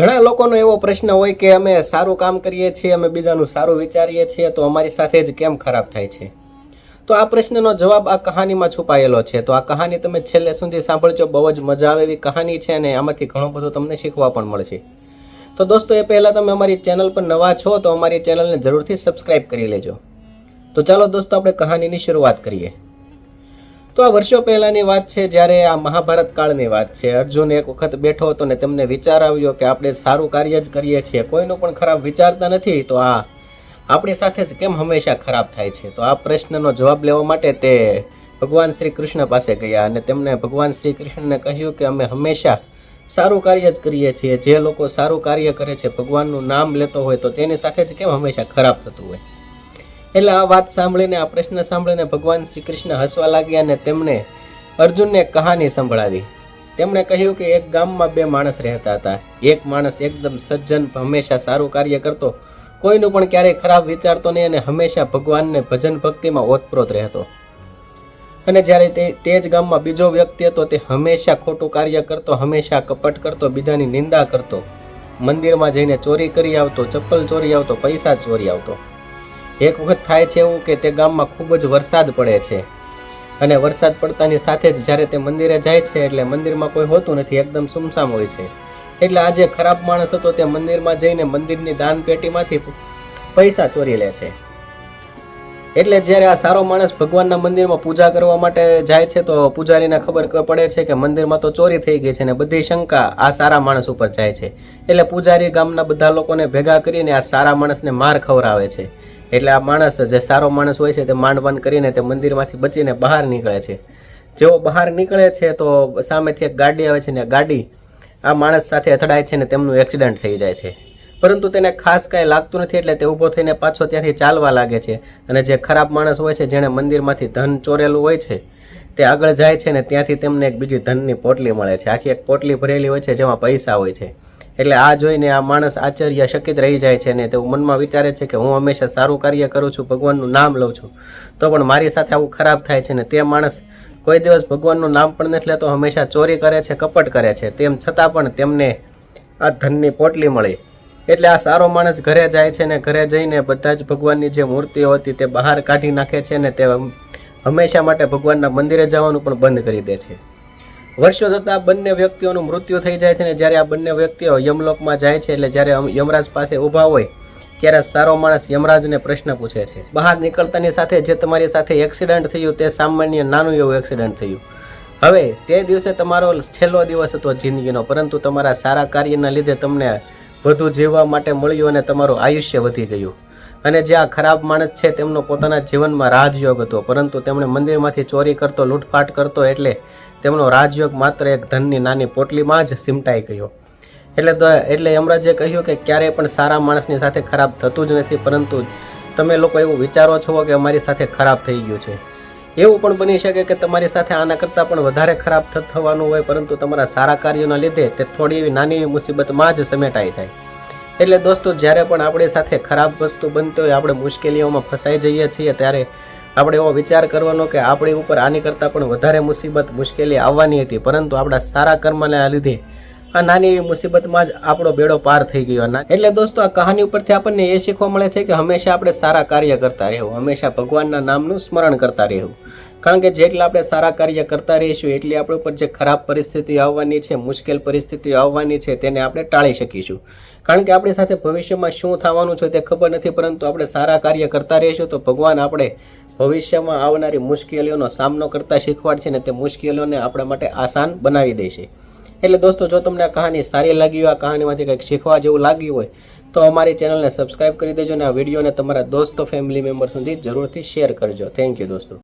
ઘણા લોકોનો એવો પ્રશ્ન હોય કે અમે સારું કામ કરીએ છીએ, અમે બીજાનું સારું વિચારીએ છીએ, તો અમારી સાથે જ કેમ ખરાબ થાય છે? તો આ પ્રશ્નનો જવાબ આ કહાનીમાં છુપાયેલો છે. તો આ કહાની તમે છેલ્લે સુધી સાંભળજો, બહુ જ મજા આવે એવી કહાની છે અને આમાંથી ઘણું બધું તમને શીખવા પણ મળશે. તો દોસ્તો, એ પહેલાં તમે અમારી ચેનલ પર નવા છો, તો અમારી ચેનલને જરૂરથી સબસ્ક્રાઇબ કરી લેજો. તો ચાલો દોસ્તો, આપણે કહાનીની શરૂઆત કરીએ. તો આ વર્ષો પહેલાની વાત છે, જ્યારે આ મહાભારત કાળની વાત છે. અર્જુન એક વખત બેઠો હતો ને તેમને વિચાર આવ્યો કે આપણે સારું કાર્ય જ કરીએ છીએ, કોઈનું પણ ખરાબ વિચારતા નથી, તો આ આપણી સાથે જ કેમ હંમેશા ખરાબ થાય છે? તો આ પ્રશ્નનો જવાબ લેવા માટે તે ભગવાન શ્રી કૃષ્ણ પાસે ગયા અને તેમને ભગવાન શ્રી કૃષ્ણને કહ્યું કે અમે હંમેશા સારું કાર્ય જ કરીએ છીએ. જે લોકો સારું કાર્ય કરે છે, ભગવાનનું નામ લેતો હોય તો તેની સાથે જ કેમ હંમેશા ખરાબ થતું હોય? એટલે આ વાત સાંભળીને, આ પ્રશ્ન સાંભળીને ભગવાન શ્રી કૃષ્ણ હસવા લાગ્યા અને તેમણે અર્જુનને કહાની સંભળાવી. તેમણે કહ્યું કે એક ગામમાં બે માણસ રહેતા હતા. એક માણસ એકદમ સજ્જન, હંમેશા સારું કાર્ય કરતો. કોઈનું પણ ક્યારેય ખરાબ વિચારતો નહીં અને હંમેશા ભગવાનને ભજન ભક્તિમાં ઓતપ્રોત રહેતો. અને જ્યારે તે તે જ ગામમાં બીજો વ્યક્તિ હતો, તે હંમેશા ખોટું કાર્ય કરતો, હંમેશા કપટ કરતો, બીજાની નિંદા કરતો. મંદિરમાં જઈને ચોરી કરી આવતો, ચપ્પલ ચોરી આવતો, પૈસા ચોરી આવતો. એક વખત થાય છે એવું કે તે ગામમાં ખૂબ જ વરસાદ પડે છે. અને વરસાદ પડતાની સાથે જ જ્યારે તે મંદિરે જાય છે એટલે મંદિરમાં કોઈ હોતું નથી, એકદમ સુમસામ હોય છે. એટલે આ જે ખરાબ માણસ હતો તે મંદિરમાં જઈને મંદિરની દાન પેટીમાંથી પૈસા ચોરી લે છે. એટલે જ્યારે આ સારો માણસ ભગવાનના મંદિરમાં પૂજા કરવા માટે જાય છે તો પૂજારીને ખબર પડે છે કે મંદિરમાં તો ચોરી થઈ ગઈ છે ને બધી શંકા આ સારા માણસ ઉપર જાય છે. એટલે પૂજારી ગામના બધા લોકોને ભેગા કરીને આ સારા માણસને માર ખવડાવે છે. એટલે આ માણસ જે સારો માણસ હોય છે તે માંડવાન કરીને તે મંદિરમાંથી બચીને બહાર નીકળે છે. જેઓ બહાર નીકળે છે તો સામેથી એક ગાડી આવે છે ને ગાડી આ માણસ સાથે અથડાય છે ને તેમનું એક્સિડન્ટ થઈ જાય છે. પરંતુ તેને ખાસ કાંઈ લાગતું નથી એટલે તે ઊભો થઈને પાછો ત્યાંથી ચાલવા લાગે છે. અને જે ખરાબ માણસ હોય છે જેણે મંદિરમાંથી ધન ચોરેલું હોય છે, તે આગળ જાય છે ને ત્યાંથી તેમને એક બીજી ધનની પોટલી મળે છે. આખી એક પોટલી ભરેલી હોય છે જેમાં પૈસા હોય છે. એટલે આ જોઈને આ માણસ આશ્ચર્યચકિત રહી જાય છે ને તેઓ મનમાં વિચારે છે કે હું હંમેશા સારું કાર્ય કરું છું, ભગવાનનું નામ લઉં છું. તો પણ મારી સાથે આવું ખરાબ થાય છે ને તે માણસ કોઈ દિવસ ભગવાનનું નામ પણ નથી લેતો, હંમેશા ચોરી કરે છે, કપટ કરે છે. તેમ છતાં પણ તેમને આ ધનની પોટલી મળી. એટલે આ સારો માણસ ઘરે જાય છે ને ઘરે જઈને બધા જ ભગવાનની જે મૂર્તિઓ હતી તે બહાર કાઢી નાખે છે ને તે હંમેશા માટે ભગવાનના મંદિરે જવાનું પણ બંધ કરી દે છે. વર્ષો જતાં બંને વ્યક્તિઓનું મૃત્યુ થઈ જાય છે ને જ્યારે આ બંને વ્યક્તિઓ યમલોકમાં જાય છે એટલે જ્યારે યમરાજ પાસે ઊભા હોય, ત્યારે સારો માણસ યમરાજને પ્રશ્ન પૂછે છે. બહાર નીકળતાની સાથે જે તમારી સાથે એક્સિડન્ટ થયું તે સામાન્ય નાનું એવું એક્સિડન્ટ થયું. હવે તે દિવસે તમારો છેલ્લો દિવસ હતો જિંદગીનો, પરંતુ તમારા સારા કાર્યના લીધે તમને વધુ જીવવા માટે મળ્યું અને તમારું આયુષ્ય વધી ગયું. અને જે આ ખરાબ માણસ છે તેમનો પોતાના જીવનમાં રાજયોગ હતો, પરંતુ તેમણે મંદિરમાંથી ચોરી કરતો, લૂંટફાટ કરતો એટલે તેમનો રાજયોગ માત્ર એક ધનની નાની પોટલીમાં જ સિમટાઈ ગયો. એટલે એટલે યમરાજે કહ્યું કે ક્યારેય પણ સારા માણસની સાથે ખરાબ થતું જ નથી, પરંતુ તમે લોકો એવું વિચારો છો કે અમારી સાથે ખરાબ થઈ ગયું છે. એવું પણ બની શકે કે તમારી સાથે આના કરતાં પણ વધારે ખરાબ થવાનું હોય, પરંતુ તમારા સારા કાર્યોના લીધે તે થોડી એવી નાની એવી મુસીબતમાં જ સમેટાઈ જાય. એટલે દોસ્તો, જ્યારે પણ આપણી સાથે ખરાબ વસ્તુ બનતી હોય, આપણે મુશ્કેલીઓમાં ફસાઈ જઈએ છીએ, ત્યારે આપણે એવો વિચાર કરવાનો કે આપણી ઉપર આની કરતાં પણ વધારે મુસીબત મુશ્કેલી આવવાની હતી, પરંતુ આપણા સારા કર્મના લીધે આ નાની એવી મુસીબતમાં જ આપણો બેડો પાર થઈ ગયો. ના- એટલે દોસ્તો, આ કહાની ઉપરથી આપણને એ શીખવા મળે છે કે હંમેશા આપણે સારા કાર્ય કરતા રહેવું, હંમેશા ભગવાનના નામનું સ્મરણ કરતા રહેવું. કારણ કે જેટલા આપણે સારા કાર્ય કરતા રહીશું, એટલી આપણી ઉપર જે ખરાબ પરિસ્થિતિ આવવાની છે, મુશ્કેલ પરિસ્થિતિ આવવાની છે, તેને આપણે ટાળી શકીશું. કારણ કે આપણી સાથે ભવિષ્યમાં શું થવાનું છે તે ખબર નથી, પરંતુ આપણે સારા કાર્ય કરતા રહીશું તો ભગવાન આપણે ભવિષ્યમાં આવનારી મુશ્કેલીઓનો સામનો કરતા શીખવાડશે ને તે મુશ્કેલીઓને આપણા માટે આસાન બનાવી દેશે. એટલે દોસ્તો, જો તમને આ કહાની સારી લાગી હોય, આ કહાનીમાંથી કંઈક શીખવા જેવું લાગ્યું હોય, તો અમારી ચેનલને સબસ્ક્રાઈબ કરી દેજો અને આ વિડીયોને તમારા દોસ્તો, ફેમિલી મેમ્બર સુધી જરૂરથી શેર કરજો. થેન્ક યુ દોસ્તો.